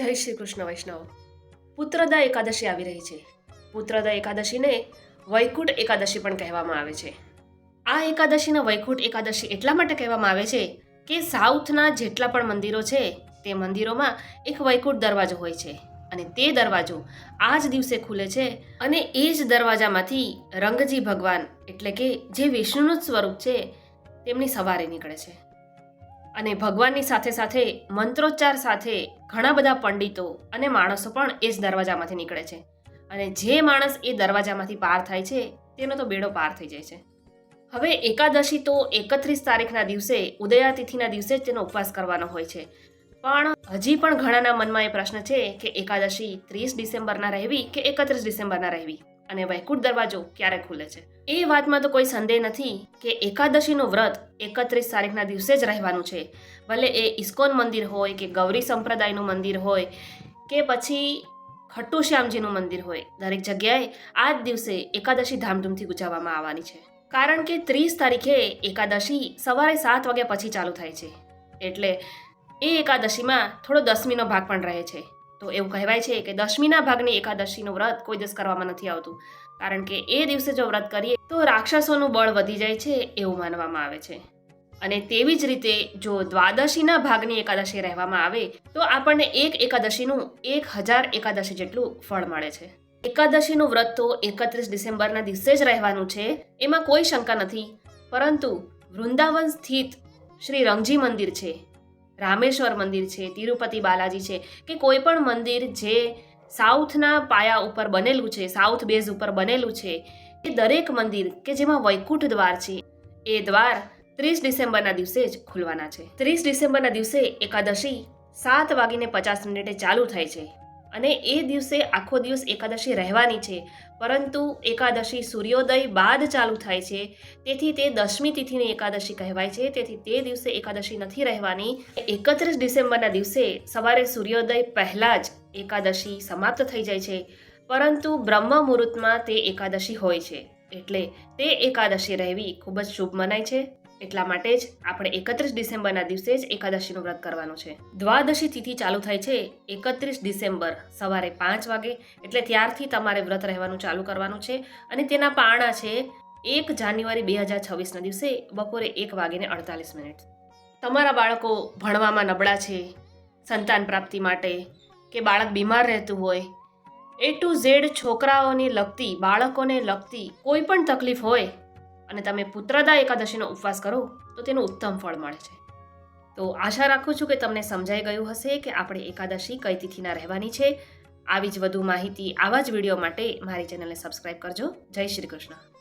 જય શ્રી કૃષ્ણ વૈષ્ણવ. પુત્રદા એકાદશી આવી રહી છે. પુત્રદા એકાદશીને વૈકુંઠ એકાદશી પણ કહેવામાં આવે છે. આ એકાદશીને વૈકુંઠ એકાદશી એટલા માટે કહેવામાં આવે છે કે સાઉથના જેટલા પણ મંદિરો છે, તે મંદિરોમાં એક વૈકુંઠ દરવાજો હોય છે અને તે દરવાજો આ જ દિવસે ખુલે છે અને એ જ દરવાજામાંથી રંગજી ભગવાન એટલે કે જે વિષ્ણુનું જ સ્વરૂપ છે, તેમની સવારે નીકળે છે. અને ભગવાનની સાથે સાથે મંત્રોચ્ચાર સાથે ઘણા બધા પંડિતો અને માણસો પણ એ જ દરવાજામાંથી નીકળે છે. અને જે માણસ એ દરવાજામાંથી પાર થાય છે, તેનો તો બેડો પાર થઈ જાય છે. હવે એકાદશી તો એકત્રીસ તારીખના દિવસે, ઉદયાતિથિના દિવસે જ તેનો ઉપવાસ કરવાનો હોય છે. પણ હજી પણ ઘણાના મનમાં એ પ્રશ્ન છે કે એકાદશી ત્રીસ ડિસેમ્બરના રહેવી કે એકત્રીસ ડિસેમ્બરના રહેવી? અને વૈકુંઠ દરવાજો ક્યારે ખુલે છે? એ વાતમાં તો કોઈ સંદેહ નથી કે એકાદશીનું વ્રત એકત્રીસ તારીખના દિવસે જ રહેવાનું છે. ભલે એ ઇસ્કોન મંદિર હોય કે ગૌરી સંપ્રદાયનું મંદિર હોય કે પછી ખટ્ટુ શ્યામજીનું મંદિર હોય, દરેક જગ્યાએ આ જ દિવસે એકાદશી ધામધૂમથી ઉજવવામાં આવવાની છે. કારણ કે ત્રીસ તારીખે એકાદશી સવારે સાત વાગ્યા પછી ચાલુ થાય છે. એટલે એ એકાદશીમાં થોડો દસમીનો ભાગ પણ રહે છે. તો એવું કહેવાય છે કે દશમીના ભાગની એકાદશીનું વ્રત કોઈ દિવસ કરવામાં નથી આવતું. કારણ કે એ દિવસે જો વ્રત કરીએ, તો રાક્ષસોનું બળ વધી જાય છે એવું માનવામાં આવે છે. અને તેવી જ રીતે જો દ્વાદશીના ભાગની એકાદશી રહેવામાં આવે, તો આપણને એક એકાદશીનું એક હજાર એકાદશી જેટલું ફળ મળે છે. એકાદશીનું વ્રત તો એકત્રીસ ડિસેમ્બરના દિવસે જ રહેવાનું છે, એમાં કોઈ શંકા નથી. પરંતુ વૃંદાવન સ્થિત શ્રી રંગજી મંદિર છે રામેશ્વર મંદિર છે, તિરુપતિ બાલાજી છે કે કોઈ પણ મંદિર જે સાઉથના પાયા ઉપર બનેલું છે, સાઉથ બેઝ ઉપર બનેલું છે, એ દરેક મંદિર કે જેમાં વૈકુંઠ દ્વાર છે, એ દ્વાર ત્રીસ ડિસેમ્બરના દિવસે જ ખુલવાના છે. ત્રીસ ડિસેમ્બરના દિવસે એકાદશી સાત વાગીને પચાસ મિનિટે ચાલુ થાય છે. અને એ દિવસે આખો દિવસ એકાદશી રહેવાની છે. પરંતુ એકાદશી સૂર્યોદય બાદ ચાલુ થાય છે. તેથી તે દસમી તિથિની એકાદશી કહેવાય છે. તેથી તે દિવસે એકાદશી નથી રહેવાની. એકત્રીસ ડિસેમ્બરના દિવસે સવારે સૂર્યોદય પહેલાં જ એકાદશી સમાપ્ત થઈ જાય છે. પરંતુ બ્રહ્મ મુહૂર્તમાં તે એકાદશી હોય છે. એટલે તે એકાદશી રહેવી ખૂબ જ શુભ મનાય છે. એટલા માટે જ આપણે એકત્રીસ ડિસેમ્બરના દિવસે જ એકાદશીનું વ્રત કરવાનું છે. દ્વાદશી તિથિ ચાલુ થાય છે એકત્રીસ ડિસેમ્બર સવારે પાંચ વાગે, એટલે ત્યારથી તમારે વ્રત રહેવાનું ચાલુ કરવાનું છે અને તેના પારણા છે એક જાન્યુઆરી બે હજાર છવ્વીસના દિવસે બપોરે એક વાગીને અડતાલીસ મિનિટ. તમારા બાળકો ભણવામાં નબળા છે, સંતાન પ્રાપ્તિ માટે કે બાળક બીમાર રહેતું હોય એ ટુ ઝેડ છોકરાઓને લગતી, બાળકોને લગતી કોઈ પણ તકલીફ હોય અને તમે પુત્રદા એકાદશીનો ઉપવાસ કરો, તો તેનું ઉત્તમ ફળ મળે છે. તો આશા રાખું છું કે તમને સમજાઈ ગયું હશે કે આપણે એકાદશી કઈ તિથિના રહેવાની છે. આવી જ વધુ માહિતી આવા જ વીડિયો માટે મારી ચેનલને સબસ્ક્રાઈબ કરજો. જય શ્રી કૃષ્ણ.